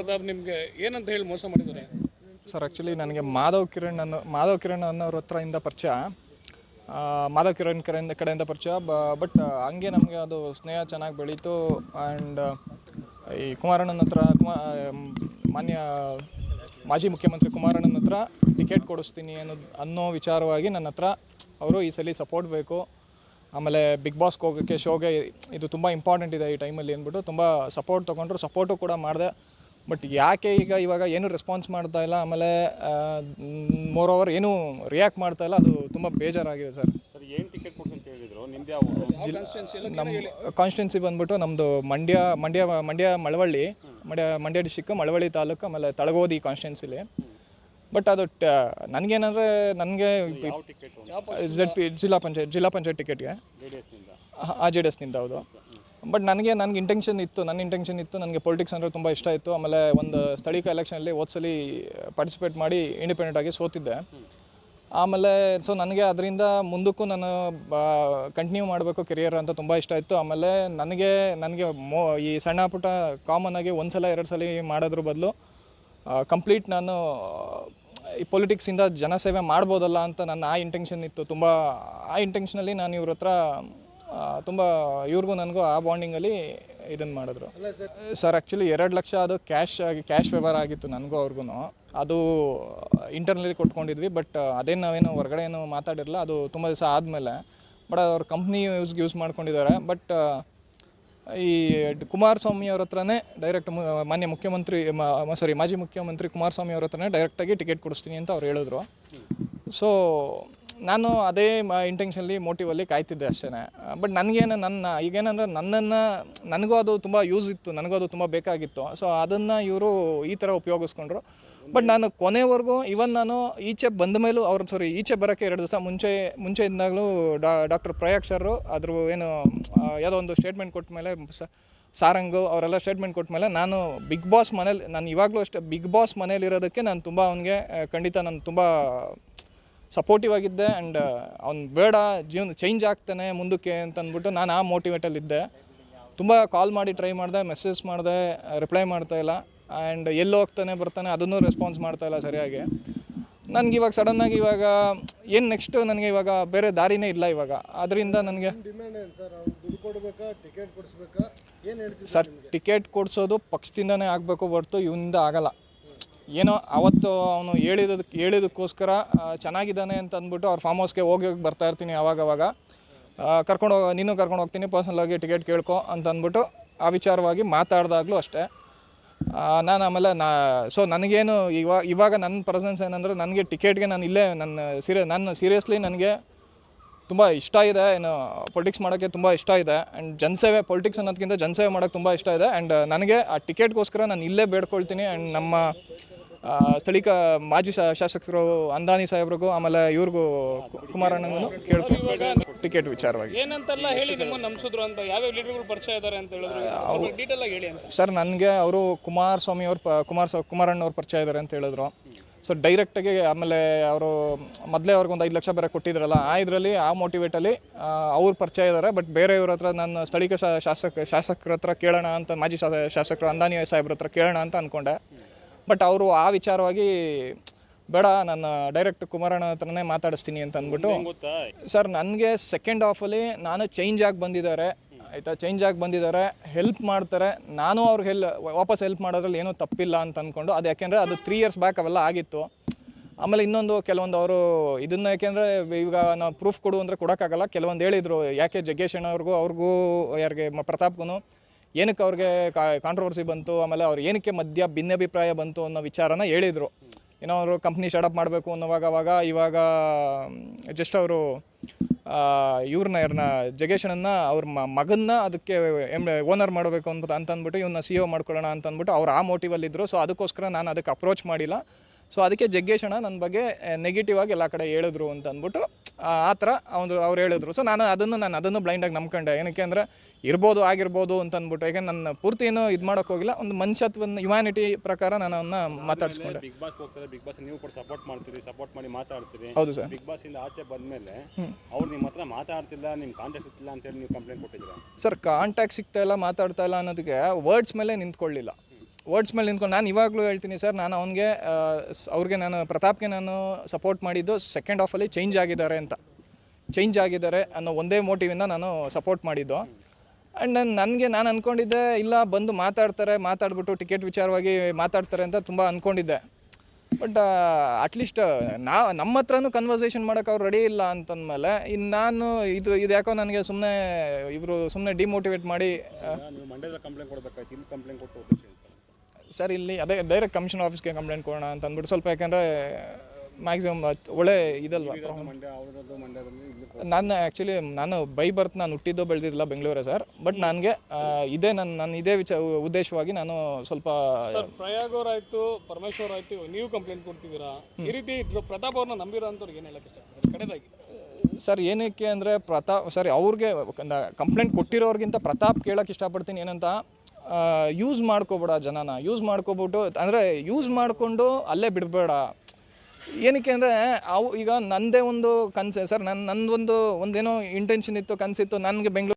ಪ್ರತಾಪ್ ನಿಮಗೆ ಏನಂತ ಹೇಳಿ ಮೋಸ ಮಾಡಿದ್ದಾರೆ? ಸರ್ ಆ್ಯಕ್ಚುಲಿ ನನಗೆ ಮಾಧವ್ ಕಿರಣ್ ಅನ್ನು, ಮಾಧವ್ ಕಿರಣ್ ಅನ್ನೋರ ಹತ್ರದಿಂದ ಪರಿಚಯ ಮಾಧವ್ ಕಿರಣ್ ಕಡೆಯಿಂದ ಕಡೆಯಿಂದ ಪರಿಚಯ. ಬಟ್ ಹಂಗೆ ನಮಗೆ ಅದು ಸ್ನೇಹ ಚೆನ್ನಾಗಿ ಬೆಳೀತು. ಆ್ಯಂಡ್ ಈ ಕುಮಾರಣ್ಣನ ಹತ್ರ, ಕುಮಾ ಮಾನ್ಯ ಮಾಜಿ ಮುಖ್ಯಮಂತ್ರಿ ಕುಮಾರಣ್ಣನ ಹತ್ರ ಟಿಕೆಟ್ ಕೊಡಿಸ್ತೀನಿ ಅನ್ನೋದು ಅನ್ನೋ ವಿಚಾರವಾಗಿ ನನ್ನ ಹತ್ರ ಅವರು ಈ ಸಲ ಸಪೋರ್ಟ್ ಬೇಕು. ಆಮೇಲೆ ಬಿಗ್ ಬಾಸ್ಗೆ ಹೋಗೋಕ್ಕೆ, ಶೋಗೆ ಇದು ತುಂಬ ಇಂಪಾರ್ಟೆಂಟ್ ಇದೆ ಈ ಟೈಮಲ್ಲಿ ಅಂದ್ಬಿಟ್ಟು ತುಂಬ ಸಪೋರ್ಟ್ ತೊಗೊಂಡ್ರು. ಸಪೋರ್ಟು ಕೂಡ ಮಾಡಿದೆ. ಬಟ್ ಯಾಕೆ ಈಗ ಇವಾಗ ಏನು ರೆಸ್ಪಾನ್ಸ್ ಮಾಡ್ತಾ ಇಲ್ಲ? ಆಮೇಲೆ ಮೋರ್ ಓವರ್ ಏನು ರಿಯಾಕ್ಟ್ ಮಾಡ್ತಾ ಇಲ್ಲ? ಅದು ತುಂಬ ಬೇಜಾರಾಗಿದೆ ಸರ್. ಸರ್ ಏನು ಟಿಕೆಟ್ ಕೊಡ್ತೀನಿ ಅಂತ ಹೇಳಿದ್ರು? ನಮ್ಮ ಕಾನ್ಸ್ಟಿಟ್ಯೂನ್ಸಿ ಬಂದ್ಬಿಟ್ಟು ನಮ್ಮದು ಮಂಡ್ಯ ಮಂಡ್ಯ ಮಂಡ್ಯ ಮಳವಳ್ಳಿ ಮಂಡ್ಯ ಮಂಡ್ಯ ಡಿಸ್ಟಿಕ್ ಮಳವಳ್ಳಿ ತಾಲೂಕು ಆಮೇಲೆ ತಳಗೋದಿ ಕಾನ್ಸ್ಟಿಟ್ಯೂನ್ಸಿಲಿ ಬಟ್ ಅದು ನನಗೇನಂದ್ರೆ ನನಗೇನಂದರೆ ನನಗೆ ಜೆಡ್ ಪಿ ಜಿಲ್ಲಾ ಪಂಚಾಯತ್ ಜಿಲ್ಲಾ ಪಂಚಾಯತ್ ಟಿಕೆಟ್ಗೆ ಆ ಜೆ ಡಿ ಎಸ್ನಿಂದ ಹೌದು? ಬಟ್ ನನಗೆ ನನಗೆ ಇಂಟೆನ್ಷನ್ ಇತ್ತು, ನನ್ನ ಇಂಟೆನ್ಷನ್ ಇತ್ತು, ನನಗೆ ಪೊಲಿಟಿಕ್ಸ್ ಅಂದರೆ ತುಂಬ ಇಷ್ಟ ಇತ್ತು. ಆಮೇಲೆ ಒಂದು ಸ್ಥಳೀಯ ಎಲೆಕ್ಷನಲ್ಲಿ ಓದ್ಸಲಿ ಪಾರ್ಟಿಸಿಪೇಟ್ ಮಾಡಿ ಇಂಡಿಪೆಂಡೆಂಟ್ ಆಗಿ ಸೋತಿದ್ದೆ. ಆಮೇಲೆ ಸೊ ನನಗೆ ಅದರಿಂದ ಮುಂದಕ್ಕೂ ನಾನು ಕಂಟಿನ್ಯೂ ಮಾಡಬೇಕು ಕೆರಿಯರ್ ಅಂತ ತುಂಬ ಇಷ್ಟ ಇತ್ತು. ಆಮೇಲೆ ನನಗೆ ನನಗೆ ಮೋ, ಈ ಸಣ್ಣ ಪುಟ್ಟ ಕಾಮನ್ ಆಗಿ ಒಂದು ಸಲ ಎರಡು ಸಲ ಮಾಡೋದ್ರ ಬದಲು ಕಂಪ್ಲೀಟ್ ನಾನು, ಈ ಪೊಲಿಟಿಕ್ಸಿಂದ ಜನಸೇವೆ ಮಾಡ್ಬೋದಲ್ಲ ಅಂತ ನನ್ನ ಆ ಇಂಟೆನ್ಷನ್ ಇತ್ತು. ತುಂಬ, ಆ ಇಂಟೆನ್ಷನಲ್ಲಿ ನಾನು ಇವ್ರ ಹತ್ರ ತುಂಬ ಇವ್ರಿಗೂ ನನಗೂ ಆ ಬಾಂಡಿಂಗಲ್ಲಿ ಇದನ್ನು ಮಾಡಿದ್ರು. ಸರ್ ಆ್ಯಕ್ಚುಲಿ ಎರಡು ಲಕ್ಷ ಅದು ಕ್ಯಾಶ್ ಆಗಿ ಕ್ಯಾಶ್ ವ್ಯವಹಾರ ಆಗಿತ್ತು ನನಗೂ ಅವ್ರಿಗೂ ಅದು ಇಂಟರ್ನಲ್ಲಿ ಕೊಟ್ಕೊಂಡಿದ್ವಿ ಬಟ್ ಅದೇನು ನಾವೇನು ಹೊರಗಡೆ ಏನು ಮಾತಾಡಿರಲ್ಲ ಅದು ತುಂಬ ದಿವಸ ಆದಮೇಲೆ. ಬಟ್ ಅವ್ರ ಕಂಪ್ನಿ ಯೂಸ್ ಯೂಸ್ ಮಾಡ್ಕೊಂಡಿದ್ದಾರೆ ಬಟ್ ಈ ಕುಮಾರಸ್ವಾಮಿ ಅವ್ರ ಹತ್ರನೇ ಡೈರೆಕ್ಟ್ ಮಾನ್ಯ ಮುಖ್ಯಮಂತ್ರಿ ಸಾರಿ ಮಾಜಿ ಮುಖ್ಯಮಂತ್ರಿ ಕುಮಾರಸ್ವಾಮಿ ಅವ್ರ ಹತ್ರನೇ ಡೈರೆಕ್ಟಾಗಿ ಟಿಕೆಟ್ ಕೊಡಿಸ್ತೀನಿ ಅಂತ ಅವ್ರು ಹೇಳಿದ್ರು. ಸೊ ನಾನು ಅದೇ ಇಂಟೆನ್ಷನ್ಲಿ ಮೋಟಿವಲ್ಲಿ ಕಾಯ್ತಿದ್ದೆ ಅಷ್ಟೇ ಬಟ್ ನನಗೇನು ನನ್ನ, ಈಗೇನಂದ್ರೆ ನನ್ನನ್ನು, ನನಗೂ ಅದು ತುಂಬ ಯೂಸ್ ಇತ್ತು, ನನಗೂ ಅದು ತುಂಬ ಬೇಕಾಗಿತ್ತು. ಸೊ ಅದನ್ನು ಇವರು ಈ ಥರ ಉಪಯೋಗಿಸ್ಕೊಂಡ್ರು. ಬಟ್ ನಾನು ಕೊನೆವರೆಗೂ ಇವನ್ ನಾನು ಈಚೆ ಬಂದ ಮೇಲೂ ಅವ್ರ ಸಾರಿ ಈಚೆ ಬರೋಕ್ಕೆ ಎರಡು ದಿವಸ ಮುಂಚೆ ಮುಂಚೆ ಇದ್ದಾಗಲೂ ಡಾ ಡಾಕ್ಟರ್ ಪ್ರಯಾಗ್ ಸರು ಅದ್ರ ಏನು ಯಾವುದೋ ಒಂದು ಸ್ಟೇಟ್ಮೆಂಟ್ ಕೊಟ್ಟ ಮೇಲೆ ಸಾರಂಗು, ಅವರೆಲ್ಲ ಸ್ಟೇಟ್ಮೆಂಟ್ ಕೊಟ್ಟ ಮೇಲೆ ನಾನು ಬಿಗ್ ಬಾಸ್ ಮನೇಲಿ, ನಾನು ಇವಾಗಲೂ ಅಷ್ಟೇ ಬಿಗ್ ಬಾಸ್ ಮನೇಲಿರೋದಕ್ಕೆ ನಾನು ತುಂಬ ಅವನಿಗೆ ಖಂಡಿತ ನಾನು ತುಂಬ ಸಪೋರ್ಟಿವ್ ಆಗಿದ್ದೆ ಆ್ಯಂಡ್ ಅವ್ನು ಬೇಡ ಜೀವನ ಚೇಂಜ್ ಆಗ್ತಾನೆ ಮುಂದಕ್ಕೆ ಅಂತ ಅಂದ್ಬಿಟ್ಟು ನಾನು ಆ ಮೋಟಿವೇಟಲ್ಲಿದ್ದೆ ತುಂಬ ಕಾಲ್ ಮಾಡಿ ಟ್ರೈ ಮಾಡಿದೆ ಮೆಸೇಜ್ ಮಾಡಿದೆ ರಿಪ್ಲೈ ಮಾಡ್ತಾ ಇಲ್ಲ. ಆ್ಯಂಡ್ ಎಲ್ಲಿ ಹೋಗ್ತಾನೆ ಬರ್ತಾನೆ ಅದನ್ನು ರೆಸ್ಪಾನ್ಸ್ ಮಾಡ್ತಾ ಇಲ್ಲ ಸರಿಯಾಗಿ. ನನಗೆ ಇವಾಗ ಸಡನ್ನಾಗಿ ಇವಾಗ ಏನು ನೆಕ್ಸ್ಟ್ ನನಗೆ ಇವಾಗ ಬೇರೆ ದಾರಿನೇ ಇಲ್ಲ ಇವಾಗ. ಅದರಿಂದ ನನಗೆ ಸರ್? ಟಿಕೆಟ್ ಕೊಡಿಸೋದು ಪಕ್ಷದಿಂದನೇ ಆಗಬೇಕು ಹೊರತು ಇವನಿಂದ ಆಗಲ್ಲ. ಏನೋ ಅವತ್ತು ಅವನು ಹೇಳಿದಕ್ಕೆ ಹೇಳಿದಕ್ಕೋಸ್ಕರ ಚೆನ್ನಾಗಿದ್ದಾನೆ ಅಂತ ಅಂದ್ಬಿಟ್ಟು ಅವ್ರ ಫಾರ್ಮ್ ಹೌಸ್ಗೆ ಹೋಗಿ ಹೋಗಿ ಬರ್ತಾ ಇರ್ತೀನಿ ಅವಾಗವಾಗ. ಕರ್ಕೊಂಡು ಹೋಗಿ, ನೀನು ಕರ್ಕೊಂಡು ಹೋಗ್ತೀನಿ ಪರ್ಸನಲಾಗಿ ಟಿಕೆಟ್ ಕೇಳ್ಕೊ ಅಂತ ಅಂದ್ಬಿಟ್ಟು ಆ ವಿಚಾರವಾಗಿ ಮಾತಾಡಿದಾಗಲೂ ಅಷ್ಟೇ. ನಾನು ಆಮೇಲೆ ನಾ ಸೊ ನನಗೇನು ಇವಾಗ ಇವಾಗ ನನ್ನ ಪ್ರೆಸೆನ್ಸ್ ಏನಂದರೆ ನನಗೆ ಟಿಕೆಟ್ಗೆ ನಾನು ಇಲ್ಲೇ ನನ್ನ ಸೀರಿಯ ನನ್ನ ಸೀರಿಯಸ್ಲಿ ನನಗೆ ತುಂಬ ಇಷ್ಟ ಇದೆ, ಏನು ಪೊಲಿಟಿಕ್ಸ್ ಮಾಡೋಕ್ಕೆ ತುಂಬ ಇಷ್ಟ ಇದೆ ಆ್ಯಂಡ್ ಜನಸೇವೆ ಪೊಲಿಟಿಕ್ಸ್ ಅನ್ನೋದಕ್ಕಿಂತ ಜನಸೇವೆ ಮಾಡೋಕ್ಕೆ ತುಂಬ ಇಷ್ಟ ಇದೆ ಆ್ಯಂಡ್ ನನಗೆ ಆ ಟಿಕೆಟ್ಗೋಸ್ಕರ ನಾನು ಇಲ್ಲೇ ಬೇಡ್ಕೊಳ್ತೀನಿ ಆ್ಯಂಡ್ ನಮ್ಮ ಆ, ಸ್ಥಳೀಯ ಮಾಜಿ ಶಾಸಕರು ಅಂದಾನಿ ಸಾಹೇಬ್ರಿಗೂ ಆಮೇಲೆ ಇವ್ರಿಗೂ ಕುಮಾರಣ್ಣನ ಕುಮಾರಣ್ಣಗೂ ಕೇಳ್ತೀನಿ ಟಿಕೆಟ್ ವಿಚಾರವಾಗಿ. ಏನಂತೆಲ್ಲ ಹೇಳಿ ನಿಮ್ಮನ್ನು ನಂಬಿಸಿದ್ರು ಅಂತ ಯಾವ್ಯಾವ ಲೀಡರ್ಗಳು ಪರಿಚಯ ಇದ್ದಾರೆ ಅಂತ ಹೇಳಿದ್ರು? ಡೀಟೇಲ್ ಆಗಿ ಹೇಳಿ ಅಂತ. ಸರ್ ನನಗೆ ಅವರು ಕುಮಾರಸ್ವಾಮಿ ಅವ್ರ ಪ ಕುಮಾರ್ ಕುಮಾರಣ್ಣ ಅವ್ರು ಪರಿಚಯ ಇದ್ದಾರೆ ಅಂತ ಹೇಳಿದ್ರು. ಸೊ ಡೈರೆಕ್ಟಾಗಿ ಆಮೇಲೆ ಅವರು ಮೊದಲೇ ಅವ್ರಿಗೆ ಒಂದು ಐದು ಲಕ್ಷ ಬೇರೆ ಕೊಟ್ಟಿದ್ರಲ್ಲ ಆ ಇದರಲ್ಲಿ ಆ ಮೋಟಿವೇಟಲ್ಲಿ ಅವ್ರು ಪರಿಚಯ ಇದ್ದಾರೆ ಬಟ್ ಬೇರೆಯವ್ರ ಹತ್ರ ನನ್ನ ಸ್ಥಳೀಯ ಶಾ ಶಾಸಕ ಶಾಸಕರ ಹತ್ರ ಕೇಳೋಣ ಅಂತ ಮಾಜಿ ಶಾಸಕರು ಅಂದಾನಿ ಸಾಹೇಬ್ರ ಹತ್ರ ಕೇಳೋಣ ಅಂತ ಅಂದ್ಕೊಂಡೆ ಬಟ್ ಅವರು ಆ ವಿಚಾರವಾಗಿ ಬೇಡ ನಾನು ಡೈರೆಕ್ಟ್ ಕುಮಾರಣ್ಣ ಹತ್ರನೇ ಮಾತಾಡಿಸ್ತೀನಿ ಅಂತ ಅಂದ್ಬಿಟ್ಟು ಸರ್ ನನಗೆ ಸೆಕೆಂಡ್ ಹಾಫಲ್ಲಿ ನಾನು ಚೇಂಜ್ ಆಗಿ ಬಂದಿದ್ದಾರೆ. ಆಯಿತಾ? ಚೇಂಜ್ ಆಗಿ ಬಂದಿದ್ದಾರೆ. ಹೆಲ್ಪ್ ಮಾಡ್ತಾರೆ. ನಾನು ಅವ್ರಿಗೆ ಹೆಲ್ ವಾಪಸ್ ಹೆಲ್ಪ್ ಮಾಡೋದ್ರಲ್ಲಿ ಏನೂ ತಪ್ಪಿಲ್ಲ ಅಂತ ಅಂದ್ಕೊಂಡು ಅದು ಯಾಕೆಂದರೆ ಅದು ತ್ರೀ ಇಯರ್ಸ್ ಬ್ಯಾಕ್ ಅವೆಲ್ಲ ಆಗಿತ್ತು. ಆಮೇಲೆ ಇನ್ನೊಂದು ಕೆಲವೊಂದು ಅವರು ಇದನ್ನ ಯಾಕೆಂದರೆ ಈಗ ನಾವು ಪ್ರೂಫ್ ಕೊಡು ಅಂದರೆ ಕೊಡೋಕ್ಕಾಗಲ್ಲ. ಕೆಲವೊಂದು ಹೇಳಿದರು ಯಾಕೆ ಜಗ್ಗೇಶ್ ಅಣ್ಣವ್ರಿಗೂ ಅವ್ರಿಗೂ ಯಾರಿಗೆ ಮ- ಪ್ರತಾಪ್ಗೂ ಏನಕ್ಕೆ ಅವ್ರಿಗೆ ಕಾಂಟ್ರವರ್ಸಿ ಬಂತು, ಆಮೇಲೆ ಅವ್ರು ಏನಕ್ಕೆ ಮಧ್ಯ ಭಿನ್ನಾಭಿಪ್ರಾಯ ಬಂತು ಅನ್ನೋ ವಿಚಾರನ ಹೇಳಿದರು. ಏನೋ ಅವರು ಕಂಪ್ನಿ ಶಡಪ್ ಮಾಡಬೇಕು ಅನ್ನೋವಾಗ ಅವಾಗ ಇವಾಗ ಜಸ್ಟ್ ಅವರು ಇವ್ರನ್ನ ಇವ್ರನ್ನ, ಜಗೇಶನನ್ನ ಅವ್ರ ಮಗನ್ನ ಅದಕ್ಕೆ ಎಂ ಓನರ್ ಮಾಡಬೇಕು ಅಂತ ಅಂತಂದ್ಬಿಟ್ಟು ಇವನ್ನ ಸಿ ಒ ಮಾಡ್ಕೊಳ್ಳೋಣ ಅಂತ ಅಂದ್ಬಿಟ್ಟು ಅವ್ರು ಆ ಮೋಟಿವಲ್ಲಿದ್ದರು ಸೊ ಅದಕ್ಕೋಸ್ಕರ ನಾನು ಅದಕ್ಕೆ ಅಪ್ರೋಚ್ ಮಾಡಿಲ್ಲ. ಸೊ ಅದಕ್ಕೆ ಜಗ್ಗೇಶ್ ಅಣ್ಣ ನನ್ನ ಬಗ್ಗೆ ನೆಗೆಟಿವ್ ಆಗಿ ಎಲ್ಲ ಕಡೆ ಹೇಳಿದ್ರು ಅಂತ ಅಂದ್ಬಿಟ್ಟು ಆ ಥರ ಅವ್ರು ಅವ್ರು ಹೇಳಿದ್ರು. ಸೊ ನಾನು ಅದನ್ನು ನಾನು ಅದನ್ನು ಬ್ಲೈಂಡಾಗಿ ನಂಬ್ಕೊಂಡೆ. ಏನಕ್ಕೆ ಅಂದರೆ ಇರ್ಬೋದು ಆಗಿರ್ಬೋದು ಅಂತ ಅಂದ್ಬಿಟ್ಟು. ಯಾಕೆ ನನ್ನ ಪೂರ್ತಿ ಏನು ಇದು ಮಾಡೋಕೆ ಹೋಗಿಲ್ಲ. ಒಂದು ಮನುಷ್ಯತ್ವನ ಹ್ಯುಮ್ಯಾನಿಟಿ ಪ್ರಕಾರ ನಾನು ಅವನ್ನ ಮಾತಾಡಿಸ್ಕೊಂಡೆ. ಬಿಗ್ ಬಾಸ್ ಹೋಗ್ತಾರೆ. ಬಿಗ್ ಬಾಸ್ ನೀವು ಕೂಡ ಸಪೋರ್ಟ್ ಮಾಡ್ತೀರಿ. ಸಪೋರ್ಟ್ ಮಾಡಿ ಮಾತಾಡ್ತೀರಿ. ಹೌದು ಸರ್. ಬಿಗ್ ಬಾಸ್ ಇಂದ ಆಚೆ ಬಂದಮೇಲೆ ಅವ್ರು ನಿಮ್ಮ ಹತ್ರ ಮಾತಾಡ್ತಿಲ್ಲ ನಿಮ್ಮ ಕಾಂಟ್ಯಾಕ್ಟ್ ಇಲ್ಲ ಅಂತ ಹೇಳಿ ನೀವು ಕಂಪ್ಲೇಂಟ್ ಕೊಟ್ಟಿದ್ದೀರಾ? ಸರ್ ಕಾಂಟ್ಯಾಕ್ಟ್ ಸಿಗ್ತಾ ಇಲ್ಲ ಮಾತಾಡ್ತಾ ಇಲ್ಲ ಅನ್ನೋದಕ್ಕೆ ವರ್ಡ್ಸ್ ಮೇಲೆ ನಿಂತ್ಕೊಳ್ಳಿಲ್ಲ. ವರ್ಡ್ಸ್ ಮೇಲೆ ನಿಂತ್ಕೊಂಡು ನಾನು ಇವಾಗಲೂ ಹೇಳ್ತೀನಿ ಸರ್, ನಾನು ಅವನಿಗೆ ಅವ್ರಿಗೆ ನಾನು, ಪ್ರತಾಪ್ಗೆ ನಾನು ಸಪೋರ್ಟ್ ಮಾಡಿದ್ದು ಸೆಕೆಂಡ್ ಹಾಫಲ್ಲಿ ಚೇಂಜ್ ಆಗಿದ್ದಾರೆ ಅಂತ. ಚೇಂಜ್ ಆಗಿದ್ದಾರೆ ಅನ್ನೋ ಒಂದೇ ಮೋಟಿವಿಂದ ನಾನು ಸಪೋರ್ಟ್ ಮಾಡಿದ್ದು. ಆ್ಯಂಡ್ ನಾನು, ನನಗೆ ನಾನು ಅಂದ್ಕೊಂಡಿದ್ದೆ ಇಲ್ಲ, ಬಂದು ಮಾತಾಡ್ತಾರೆ, ಮಾತಾಡ್ಬಿಟ್ಟು ಟಿಕೆಟ್ ವಿಚಾರವಾಗಿ ಮಾತಾಡ್ತಾರೆ ಅಂತ ತುಂಬ ಅಂದ್ಕೊಂಡಿದ್ದೆ ಬಟ್ ಅಟ್ಲೀಸ್ಟ್ ನಾ, ನಮ್ಮ ಹತ್ರನೂ ಕನ್ವರ್ಸೇಷನ್ ಮಾಡೋಕೆ ಅವ್ರು ರೆಡಿ ಇಲ್ಲ ಅಂತಂದಮೇಲೆ ಇನ್ನು ನಾನು ಇದು ಇದು ಯಾಕೋ ನನಗೆ ಸುಮ್ಮನೆ ಇವರು ಸುಮ್ಮನೆ ಡಿಮೋಟಿವೇಟ್ ಮಾಡಿ ಸರ್ ಇಲ್ಲಿ ಅದೇ ಡೈರೆಕ್ಟ್ ಕಮಿಷನ್ ಆಫೀಸ್ಗೆ ಕಂಪ್ಲೇಂಟ್ ಕೊಡೋಣ ಅಂತ ಅಂದ್ಬಿಟ್ಟು ಸ್ವಲ್ಪ ಯಾಕಂದರೆ ಮ್ಯಾಕ್ಸಿಮಮ್ ಒಳ್ಳೆ ಇದಲ್ವಾ? ನಾನು ಆ್ಯಕ್ಚುಲಿ ನಾನು ಬೈ ಬರ್ತ್ ನಾನು ಹುಟ್ಟಿದ್ದು ಬೆಳೆದಿದ್ದಿಲ್ಲ ಬೆಂಗಳೂರೇ ಸರ್. ಬಟ್ ನನಗೆ ಇದೇ ನನ್ನ ನನ್ನ ಇದೇ ವಿಚ ಉದ್ದೇಶವಾಗಿ ನಾನು ಸ್ವಲ್ಪ ಪ್ರಯಾಗೋರ್ ಆಯಿತು ಪರಮೇಶ್ವರ್ ಆಯಿತು ನೀವು ಕಂಪ್ಲೇಂಟ್ ಕೊಡ್ತಿದ್ದೀರಾ? ಈ ರೀತಿ ಪ್ರತಾಪ್ ಅವ್ರನ್ನ ನಂಬಿರೋ ಅಂಥವ್ರಿಗೆ ಏನು ಹೇಳಕ್ಕೆ ಇಷ್ಟ ಕಡೆದಾಗಿ. ಸರ್ ಏನಕ್ಕೆ ಅಂದರೆ ಪ್ರತಾಪ್ ಸರಿ ಅವ್ರಿಗೆ ಕಂಪ್ಲೇಂಟ್ ಕೊಟ್ಟಿರೋರಿಗಿಂತ ಪ್ರತಾಪ್ ಕೇಳೋಕ್ಕೆ ಇಷ್ಟಪಡ್ತೀನಿ ಏನಂತ ಯೂಸ್ ಮಾಡ್ಕೋಬೇಡ ಜನನ. ಯೂಸ್ ಮಾಡ್ಕೊಬಿಟ್ಟು, ಅಂದರೆ ಯೂಸ್ ಮಾಡಿಕೊಂಡು ಅಲ್ಲೇ ಬಿಡಬೇಡ. ಏನಕ್ಕೆ ಅಂದರೆ, ಅವು ಈಗ ನನ್ನದೇ ಒಂದು ಕನಸು ಸರ್ ನನ್ನ ನಂದೊಂದು ಒಂದೇನೋ ಇಂಟೆನ್ಷನ್ ಇತ್ತು, ಕನಸಿತ್ತು, ನನಗೆ ಬೆಂಗಳೂರು